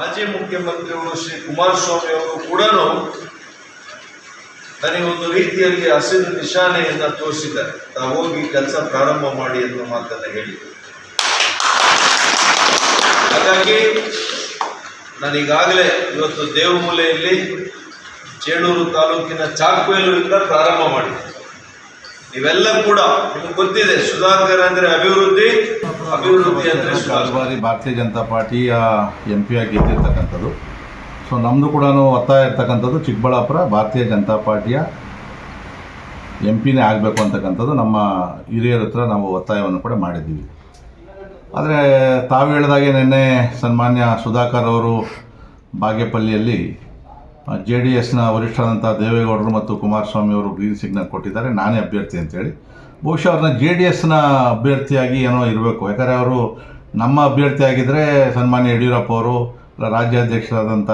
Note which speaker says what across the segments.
Speaker 1: ಮಾಜಿ ಮುಖ್ಯಮಂತ್ರಿಗಳು ಶ್ರೀ ಕುಮಾರಸ್ವಾಮಿ ಅವರು ಕೂಡ ನನಗೊಂದು ರೀತಿಯಲ್ಲಿ ಹಸಿರು ನಿಶಾನೆಯನ್ನ ತೋರಿಸಿದ್ದಾರೆ. ತಾವು ಹೋಗಿ ಕೆಲಸ ಪ್ರಾರಂಭ ಮಾಡಿ ಎನ್ನುವ ಮಾತನ್ನ ಹೇಳಿ. ಹಾಗಾಗಿ ನಾನೀಗಾಗಲೇ ಇವತ್ತು ದೇವಮೂಲೆಯಲ್ಲಿ ಚೇಳೂರು ತಾಲೂಕಿನ ಚಾಕ್ವೇಲೂರಿಂದ ಪ್ರಾರಂಭ ಮಾಡಿದೆ ನೀವೆಲ್ಲ ಕೂಡ ನಿಮ್ಗೆ ಗೊತ್ತಿದೆ, ಸುಧಾಕರ್ ಅಂದ್ರೆ ಅಭಿವೃದ್ಧಿ.
Speaker 2: ಕಳೆದ ಬಾರಿ ಭಾರತೀಯ ಜನತಾ ಪಾರ್ಟಿಯ ಎಂ ಪಿ ಆಗಿ ಗೆದ್ದಿರ್ತಕ್ಕಂಥದ್ದು. ಸೊ ನಮ್ಮದು ಕೂಡ ಒತ್ತಾಯ ಇರ್ತಕ್ಕಂಥದ್ದು ಚಿಕ್ಕಬಳ್ಳಾಪುರ ಭಾರತೀಯ ಜನತಾ ಪಾರ್ಟಿಯ ಎಂ ಪಿನೇ ಆಗಬೇಕು ಅಂತಕ್ಕಂಥದ್ದು ನಮ್ಮ ಹಿರಿಯರ ಹತ್ರ ನಾವು ಒತ್ತಾಯವನ್ನು ಕೂಡ ಮಾಡಿದ್ದೀವಿ. ಆದರೆ ತಾವು ಹೇಳಿದಾಗೆ ನಿನ್ನೆ ಸನ್ಮಾನ್ಯ ಸುಧಾಕರ್ ಅವರು ಬಾಗೇಪಲ್ಲಿಯಲ್ಲಿ ಜೆ ಡಿ ಎಸ್ನ ವರಿಷ್ಠರಾದಂಥ ದೇವೇಗೌಡರು ಮತ್ತು ಕುಮಾರಸ್ವಾಮಿ ಅವರು ಗ್ರೀನ್ ಸಿಗ್ನಲ್ ಕೊಟ್ಟಿದ್ದಾರೆ. ನಾನೇ ಅಭ್ಯರ್ಥಿ ಅಂತೇಳಿ. ಬಹುಶಃ ಅವ್ರನ್ನ ಜೆ ಡಿ ಎಸ್ನ ಅಭ್ಯರ್ಥಿಯಾಗಿ ಏನೋ ಇರಬೇಕು. ಯಾಕಂದರೆ ಅವರು ನಮ್ಮ ಅಭ್ಯರ್ಥಿ ಆಗಿದ್ದರೆ ಸನ್ಮಾನ್ಯ ಯಡಿಯೂರಪ್ಪ ಅವರು ರಾಜ್ಯಾಧ್ಯಕ್ಷರಾದಂಥ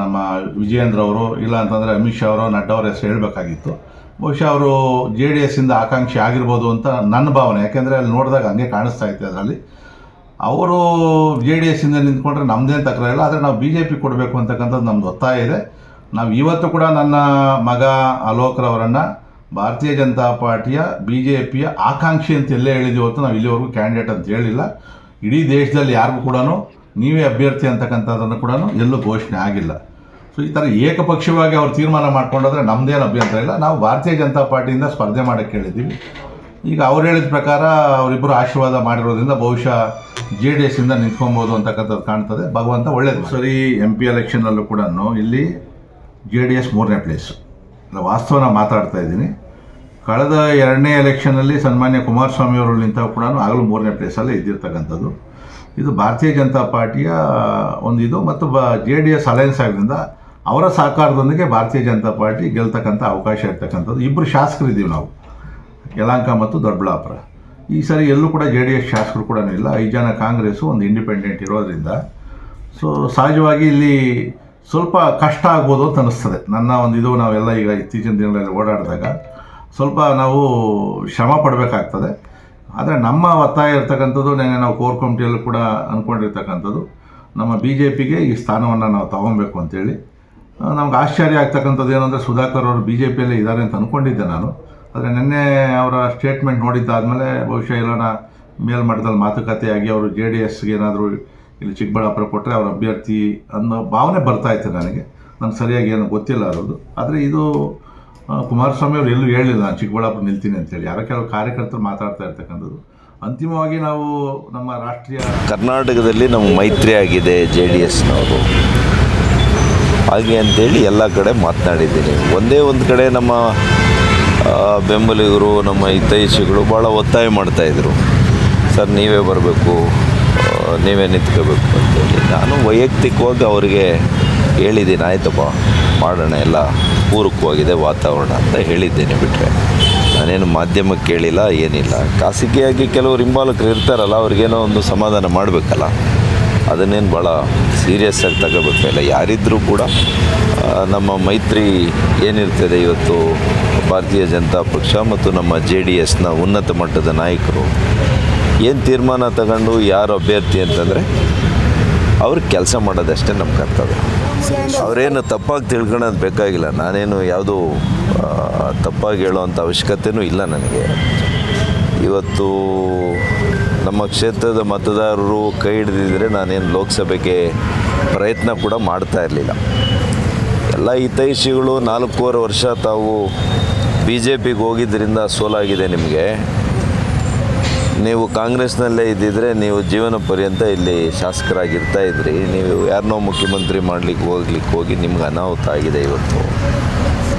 Speaker 2: ನಮ್ಮ ವಿಜಯೇಂದ್ರ ಅವರು, ಇಲ್ಲ ಅಂತಂದರೆ ಅಮಿತ್ ಶಾ ಅವರು, ನಡ್ಡಾ ಅವರ ಹೆಸರು ಹೇಳಬೇಕಾಗಿತ್ತು. ಬಹುಶಃ ಅವರು ಜೆ ಡಿ ಎಸ್ಸಿಂದ ಆಕಾಂಕ್ಷಿ ಆಗಿರ್ಬೋದು ಅಂತ ನನ್ನ ಭಾವನೆ. ಯಾಕೆಂದರೆ ಅಲ್ಲಿ ನೋಡಿದಾಗ ಹಂಗೆ ಕಾಣಿಸ್ತಾ ಇತ್ತು ಅದರಲ್ಲಿ. ಅವರು ಜೆ ಡಿ ಎಸ್ಸಿಂದ ನಿಂತ್ಕೊಂಡ್ರೆ ನಮ್ಮದೇನು ಇಲ್ಲ. ಆದರೆ ನಾವು ಬಿ ಜೆ ಪಿ ಕೊಡಬೇಕು ಅಂತಕ್ಕಂಥದ್ದು ನಮ್ಮದು ಒತ್ತಾಯ ಇದೆ. ನಾವು ಇವತ್ತು ಕೂಡ ನನ್ನ ಮಗ ಅಲೋಕ್ರವರನ್ನು ಭಾರತೀಯ ಜನತಾ ಪಾರ್ಟಿಯ ಬಿ ಜೆ ಪಿಯ ಆಕಾಂಕ್ಷಿ ಅಂತ ಎಲ್ಲೇ ಹೇಳಿದ್ದೀವಿ ಹೊತ್ತು ನಾವು ಇಲ್ಲಿವರೆಗೂ ಕ್ಯಾಂಡಿಡೇಟ್ ಅಂತ ಹೇಳಿಲ್ಲ. ಇಡೀ ದೇಶದಲ್ಲಿ ಯಾರಿಗೂ ಕೂಡ ನೀವೇ ಅಭ್ಯರ್ಥಿ ಅಂತಕ್ಕಂಥದ್ದನ್ನು ಕೂಡ ಎಲ್ಲೂ ಘೋಷಣೆ ಆಗಿಲ್ಲ. ಸೊ ಈ ಥರ ಏಕಪಕ್ಷವಾಗಿ ಅವ್ರು ತೀರ್ಮಾನ ಮಾಡ್ಕೊಂಡಾದ್ರೆ ನಮ್ಮದೇನು ಅಭ್ಯಂತರ ಇಲ್ಲ. ನಾವು ಭಾರತೀಯ ಜನತಾ ಪಾರ್ಟಿಯಿಂದ ಸ್ಪರ್ಧೆ ಮಾಡೋಕ್ಕೆ ಹೇಳಿದ್ದೀವಿ. ಈಗ ಅವ್ರು ಹೇಳಿದ ಪ್ರಕಾರ ಅವರಿಬ್ಬರು ಆಶೀರ್ವಾದ ಮಾಡಿರೋದ್ರಿಂದ ಬಹುಶಃ ಜೆ ಡಿ ಎಸ್ಸಿಂದ ನಿಂತ್ಕೊಬೋದು ಅಂತಕ್ಕಂಥದ್ದು ಕಾಣ್ತದೆ. ಭಗವಂತ ಒಳ್ಳೇದು ಸರಿ ಎಂ ಪಿ ಎಲೆಕ್ಷನ್ನಲ್ಲೂ ಕೂಡ ಇಲ್ಲಿ ಜೆ ಡಿ ಎಸ್ ಮೂರನೇ ಪ್ಲೇಸು ವಾಸ್ತವನ ಮಾತಾಡ್ತಾ ಇದ್ದೀನಿ. ಕಳೆದ ಎರಡನೇ ಎಲೆಕ್ಷನಲ್ಲಿ ಸನ್ಮಾನ್ಯ ಕುಮಾರಸ್ವಾಮಿ ಅವರು ನಿಂತಾಗ ಕೂಡ ಆಗಲೂ ಮೂರನೇ ಪ್ಲೇಸಲ್ಲೇ ಇದ್ದಿರ್ತಕ್ಕಂಥದ್ದು. ಇದು ಭಾರತೀಯ ಜನತಾ ಪಾರ್ಟಿಯ ಒಂದು ಇದು ಮತ್ತು ಬ ಜೆ ಡಿ ಎಸ್ ಅಲಯನ್ಸ್ ಆಗಿದ್ದರಿಂದ ಅವರ ಸಹಕಾರದೊಂದಿಗೆ ಭಾರತೀಯ ಜನತಾ ಪಾರ್ಟಿ ಗೆಲ್ತಕ್ಕಂಥ ಅವಕಾಶ ಇರ್ತಕ್ಕಂಥದ್ದು. ಇಬ್ಬರು ಶಾಸಕರಿದ್ದೀವಿ ನಾವು. ಯಲಹಂಕ ಮತ್ತು ದೊಡ್ಡಬಳ್ಳಾಪುರ ಈ ಸರಿ ಎಲ್ಲೂ ಕೂಡ ಜೆ ಡಿ ಎಸ್ ಶಾಸಕರು ಕೂಡ ಇಲ್ಲ. ಐದು ಜನ ಕಾಂಗ್ರೆಸ್ಸು ಒಂದು ಇಂಡಿಪೆಂಡೆಂಟ್ ಇರೋದರಿಂದ. ಸೊ ಸಹಜವಾಗಿ ಇಲ್ಲಿ ಸ್ವಲ್ಪ ಕಷ್ಟ ಆಗ್ಬೋದು ಅಂತ ಅನ್ನಿಸ್ತದೆ. ನನ್ನ ಒಂದು ಇದು, ನಾವೆಲ್ಲ ಈಗ ಇತ್ತೀಚಿನ ದಿನಗಳಲ್ಲಿ ಓಡಾಡಿದಾಗ ಸ್ವಲ್ಪ ನಾವು ಶ್ರಮ ಪಡಬೇಕಾಗ್ತದೆ. ಆದರೆ ನಮ್ಮ ಒತ್ತಾಯ ಇರ್ತಕ್ಕಂಥದ್ದು, ನೆನ್ನೆ ನಾವು ಕೋರ್ ಕಮಿಟಿಯಲ್ಲೂ ಕೂಡ ಅಂದ್ಕೊಂಡಿರ್ತಕ್ಕಂಥದ್ದು ನಮ್ಮ ಬಿ ಜೆ ಪಿಗೆ ಈ ಸ್ಥಾನವನ್ನು ನಾವು ತಗೊಬೇಕು ಅಂತೇಳಿ. ನಮ್ಗೆ ಆಶ್ಚರ್ಯ ಆಗ್ತಕ್ಕಂಥದ್ದು ಏನಂದರೆ ಸುಧಾಕರ್ ಅವರು ಬಿ ಜೆ ಪಿಯಲ್ಲೇ ಇದ್ದಾರೆ ಅಂತ ಅಂದ್ಕೊಂಡಿದ್ದೆ ನಾನು. ಆದರೆ ನಿನ್ನೆ ಅವರ ಸ್ಟೇಟ್ಮೆಂಟ್ ನೋಡಿದ್ದಾದಮೇಲೆ ಬಹುಶಃ ಎಲ್ಲನ ಮೇಲ್ಮಟ್ಟದಲ್ಲಿ ಮಾತುಕತೆಯಾಗಿ ಅವರು ಜೆ ಡಿ ಎಸ್ಗೆ ಏನಾದರೂ ಇಲ್ಲಿ ಚಿಕ್ಕಬಳ್ಳಾಪುರ ಕೊಟ್ಟರೆ ಅವರ ಅಭ್ಯರ್ಥಿ ಅನ್ನೋ ಭಾವನೆ ಬರ್ತಾ ಇತ್ತು ನನಗೆ. ನನಗೆ ಸರಿಯಾಗಿ ಏನು ಗೊತ್ತಿಲ್ಲ ಅದರದ್ದು ಆದರೆ ಇದು ಕುಮಾರಸ್ವಾಮಿ ಅವರು ಎಲ್ಲೂ ಹೇಳಿಲ್ಲ, ನಾನು ಚಿಕ್ಕಬಳ್ಳಾಪುರ ನಿಲ್ತೀನಿ ಅಂತೇಳಿ. ಯಾರೋ ಕೆಲವು ಕಾರ್ಯಕರ್ತರು ಮಾತಾಡ್ತಾ ಇರ್ತಕ್ಕಂಥದ್ದು. ಅಂತಿಮವಾಗಿ ನಾವು ನಮ್ಮ ರಾಷ್ಟ್ರೀಯ
Speaker 3: ಕರ್ನಾಟಕದಲ್ಲಿ ನಮ್ಮ ಮೈತ್ರಿ ಆಗಿದೆ ಜೆ ಡಿ ಎಸ್ನವರು. ಹಾಗೆ ಅಂತೇಳಿ ಎಲ್ಲ ಕಡೆ ಮಾತನಾಡಿದ್ದೀನಿ. ಒಂದೇ ಒಂದು ಕಡೆ ನಮ್ಮ ಬೆಂಬಲಿಗರು, ನಮ್ಮ ಹಿತೈಷಿಗಳು ಭಾಳ ಒತ್ತಾಯ ಮಾಡ್ತಾಯಿದ್ರು ಸರ್, ನೀವೇ ಬರಬೇಕು. ನೀವೇ ನಿಂತ್ಕೋಬೇಕು ಅಂತೇಳಿ ನಾನು ವೈಯಕ್ತಿಕವಾಗಿ ಅವರಿಗೆ ಹೇಳಿದ್ದೀನಿ, ಆಯ್ತಪ್ಪ, ಮಾಡೋಣ ಎಲ್ಲ ಪೂರಕವಾಗಿದೆ ವಾತಾವರಣ ಅಂತ ಹೇಳಿದ್ದೇನೆ ಬಿಟ್ಟರೆ ನಾನೇನು ಮಾಧ್ಯಮಕ್ಕೆ ಕೇಳಿಲ್ಲ, ಏನಿಲ್ಲ. ಖಾಸಗಿಯಾಗಿ ಕೆಲವರು ಹಿಂಬಾಲಕರು ಇರ್ತಾರಲ್ಲ, ಅವ್ರಿಗೇನೋ ಒಂದು ಸಮಾಧಾನ ಮಾಡಬೇಕಲ್ಲ. ಅದನ್ನೇನು ಭಾಳ ಸೀರಿಯಸ್ ಆಗಿ ತಗೋಬೇಕಿಲ್ಲ ಯಾರಿದ್ದರೂ ಕೂಡ ನಮ್ಮ ಮೈತ್ರಿ ಏನಿರ್ತದೆ ಇವತ್ತು, ಭಾರತೀಯ ಜನತಾ ಪಕ್ಷ ಮತ್ತು ನಮ್ಮ ಜೆ ಡಿ ಎಸ್ನ ಉನ್ನತ ಮಟ್ಟದ ನಾಯಕರು ಏನು ತೀರ್ಮಾನ ತಗೊಂಡು ಯಾರು ಅಭ್ಯರ್ಥಿ ಅಂತಂದರೆ ಅವ್ರು ಕೆಲಸ ಮಾಡೋದಷ್ಟೇ ನಮ್ಮ ಕರ್ತವ್ಯ. ಅವರೇನು ತಪ್ಪಾಗಿ ತಿಳ್ಕೊಳೋದು ಬೇಕಾಗಿಲ್ಲ. ನಾನೇನು ಯಾವುದೂ ತಪ್ಪಾಗಿ ಹೇಳೋವಂಥ ಅವಶ್ಯಕತೆಯೂ ಇಲ್ಲ ನನಗೆ. ಇವತ್ತು ನಮ್ಮ ಕ್ಷೇತ್ರದ ಮತದಾರರು ಕೈ ಹಿಡಿದಿದ್ರೆ ನಾನೇನು ಲೋಕಸಭೆಗೆ ಪ್ರಯತ್ನ ಕೂಡ ಮಾಡ್ತಾ ಇರಲಿಲ್ಲ. ಎಲ್ಲ ಹಿತೈಷಿಗಳು ನಾಲ್ಕೂವರೆ ವರ್ಷ ತಾವು ಬಿ ಜೆ ಪಿಗೆ ಹೋಗಿದ್ದರಿಂದ ಸೋಲಾಗಿದೆ ನಿಮಗೆ. ನೀವು ಕಾಂಗ್ರೆಸ್ನಲ್ಲೇ ಇದ್ದಿದ್ರೆ ನೀವು ಜೀವನ ಪರ್ಯಂತ ಇಲ್ಲಿ ಶಾಸಕರಾಗಿರ್ತಾ ಇದ್ರಿ. ನೀವು ಯಾರನ್ನೋ ಮುಖ್ಯಮಂತ್ರಿ ಮಾಡ್ಲಿಕ್ಕೆ ಹೋಗ್ಲಿಕ್ಕೆ ಹೋಗಿ ನಿಮ್ಗೆ ಅನಾಹುತ ಆಗಿದೆ ಇವತ್ತು.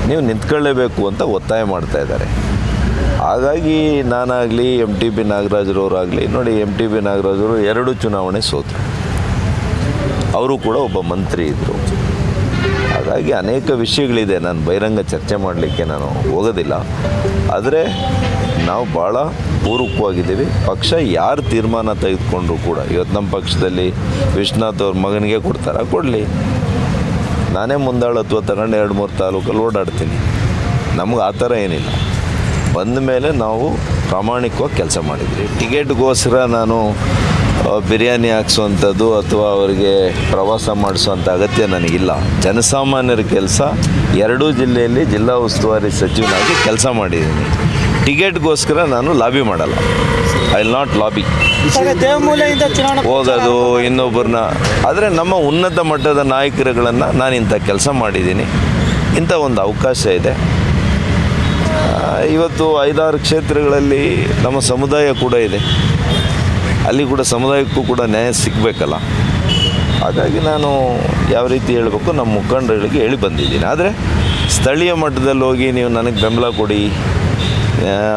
Speaker 3: ನೀವು ನಿಂತ್ಕೊಳ್ಳೇಬೇಕು ಅಂತ ಒತ್ತಾಯ ಮಾಡ್ತಾ ಇದ್ದಾರೆ. ಹಾಗಾಗಿ ನಾನಾಗಲಿ ಎಂ ಟಿ ಬಿ ನಾಗರಾಜರವರಾಗಲಿ, ನೋಡಿ ಎಂ ಟಿ ಬಿ ನಾಗರಾಜರು ಎರಡು ಚುನಾವಣೆ ಸೋತರು. ಅವರು ಕೂಡ ಒಬ್ಬ ಮಂತ್ರಿ ಇದ್ದರು ಹಾಗಾಗಿ ಅನೇಕ ವಿಷಯಗಳಿದೆ. ನಾನು ಬಹಿರಂಗ ಚರ್ಚೆ ಮಾಡಲಿಕ್ಕೆ ನಾನು ಹೋಗೋದಿಲ್ಲ. ಆದರೆ ನಾವು ಭಾಳ ಪೂರಕವಾಗಿದ್ದೀವಿ. ಪಕ್ಷ ಯಾರು ತೀರ್ಮಾನ ತೆಗೆದುಕೊಂಡ್ರು ಕೂಡ ಇವತ್ತು ನಮ್ಮ ಪಕ್ಷದಲ್ಲಿ ವಿಶ್ವನಾಥ್ ಅವ್ರ ಮಗನಿಗೆ ಕೊಡ್ತಾರ, ಕೊಡಲಿ. ನಾನೇ ಮುಂದಾಳತ್ವ ತಗೊಂಡು ಎರಡು ಮೂರು ತಾಲೂಕಲ್ಲಿ ಓಡಾಡ್ತೀನಿ. ನಮ್ಗೆ ಆ ಥರ ಏನಿಲ್ಲ. ಬಂದ ಮೇಲೆ ನಾವು ಪ್ರಾಮಾಣಿಕವಾಗಿ ಕೆಲಸ ಮಾಡಿದ್ವಿ. ಟಿಕೆಟ್ಗೋಸ್ಕರ ನಾನು ಬಿರಿಯಾನಿ ಹಾಕ್ಸುವಂಥದ್ದು ಅಥವಾ ಅವರಿಗೆ ಪ್ರವಾಸ ಮಾಡಿಸುವಂಥ ಅಗತ್ಯ ನನಗಿಲ್ಲ. ಜನಸಾಮಾನ್ಯರ ಕೆಲಸ ಎರಡೂ ಜಿಲ್ಲೆಯಲ್ಲಿ ಜಿಲ್ಲಾ ಉಸ್ತುವಾರಿ ಸಚಿವನಾಗಿ ಕೆಲಸ ಮಾಡಿದ್ದೀನಿ. ಟಿಕೆಟ್ಗೋಸ್ಕರ ನಾನು ಲಾಬಿ ಮಾಡಲ್ಲ. I will not lobby. ಹೋಗೋದು ಇನ್ನೊಬ್ಬರನ್ನ. ಆದರೆ ನಮ್ಮ ಉನ್ನತ ಮಟ್ಟದ ನಾಯಕರುಗಳನ್ನು ನಾನು ಇಂಥ ಕೆಲಸ ಮಾಡಿದ್ದೀನಿ. ಇಂಥ ಒಂದು ಅವಕಾಶ ಇದೆ. ಇವತ್ತು ಐದಾರು ಕ್ಷೇತ್ರಗಳಲ್ಲಿ ನಮ್ಮ ಸಮುದಾಯ ಕೂಡ ಇದೆ. ಅಲ್ಲಿ ಕೂಡ ಸಮುದಾಯಕ್ಕೂ ಕೂಡ ನ್ಯಾಯ ಸಿಗಬೇಕಲ್ಲ. ಹಾಗಾಗಿ ನಾನು ಯಾವ ರೀತಿ ಹೇಳಬೇಕು ನಮ್ಮ ಮುಖಂಡಗಳಿಗೆ ಹೇಳಿ ಬಂದಿದ್ದೀನಿ. ಆದರೆ ಸ್ಥಳೀಯ ಮಟ್ಟದಲ್ಲಿ ಹೋಗಿ ನೀವು ನನಗೆ ಬೆಂಬಲ ಕೊಡಿ.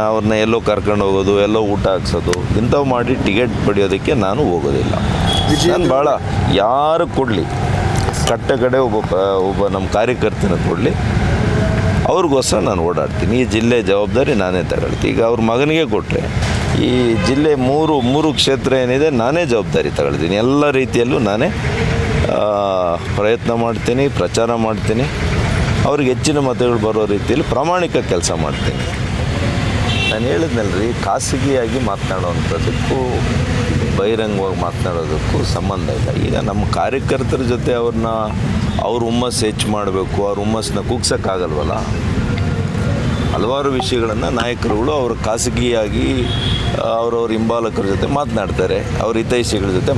Speaker 3: ಅವ್ರನ್ನ ಎಲ್ಲೋ ಕರ್ಕೊಂಡು ಹೋಗೋದು ಎಲ್ಲೋ ಊಟ ಹಾಕ್ಸೋದು ಇಂಥವು ಮಾಡಿ ಟಿಕೆಟ್ ಪಡೆಯೋದಕ್ಕೆ ನಾನು ಹೋಗೋದಿಲ್ಲ. ನಾನು ಭಾಳ ಯಾರು ಕೊಡಲಿ ಕಟ್ಟ ಕಡೆ ಒಬ್ಬ ಒಬ್ಬ ನಮ್ಮ ಕಾರ್ಯಕರ್ತನ ಕೊಡಲಿ ಅವ್ರಿಗೋಸ್ಕರ ನಾನು ಓಡಾಡ್ತೀನಿ. ಈ ಜಿಲ್ಲೆ ಜವಾಬ್ದಾರಿ ನಾನೇ ತಗೊಳ್ತೀನಿ. ಈಗ ಅವ್ರ ಮಗನಿಗೆ ಕೊಟ್ಟರೆ ಈ ಜಿಲ್ಲೆ ಮೂರು ಮೂರು ಕ್ಷೇತ್ರ ಏನಿದೆ ನಾನೇ ಜವಾಬ್ದಾರಿ ತಗೊಳ್ತೀನಿ. ಎಲ್ಲ ರೀತಿಯಲ್ಲೂ ನಾನೇ ಪ್ರಯತ್ನ ಮಾಡ್ತೀನಿ ಪ್ರಚಾರ ಮಾಡ್ತೀನಿ. ಅವ್ರಿಗೆ ಹೆಚ್ಚಿನ ಮತಗಳು ಬರೋ ರೀತಿಯಲ್ಲಿ ಪ್ರಾಮಾಣಿಕ ಕೆಲಸ ಮಾಡ್ತೀನಿ. ನಾನು ಹೇಳಿದ್ನಲ್ರಿ, ಖಾಸಗಿಯಾಗಿ ಮಾತನಾಡುವಂಥದ್ದಕ್ಕೂ, ಬಹಿರಂಗವಾಗಿ ಮಾತನಾಡೋದಕ್ಕೂ ಸಂಬಂಧ ಇಲ್ಲ. ಈಗ ನಮ್ಮ ಕಾರ್ಯಕರ್ತರ ಜೊತೆ ಅವ್ರನ್ನ ಅವ್ರ ಹುಮ್ಮಸ್ಸು ಹೆಚ್ಚು ಮಾಡಬೇಕು, ಅವ್ರ ಹುಮ್ಮಸ್ಸನ್ನ ಕುಗ್ಸೋಕ್ಕಾಗಲ್ವಲ್ಲ? ಹಲವಾರು ವಿಷಯಗಳನ್ನು ನಾಯಕರುಗಳು ಅವರು ಖಾಸಗಿಯಾಗಿ ಅವರವ್ರ ಹಿಂಬಾಲಕರ ಜೊತೆ ಮಾತನಾಡ್ತಾರೆ, ಅವ್ರ ಹಿತೈಷಿಗಳ ಜೊತೆ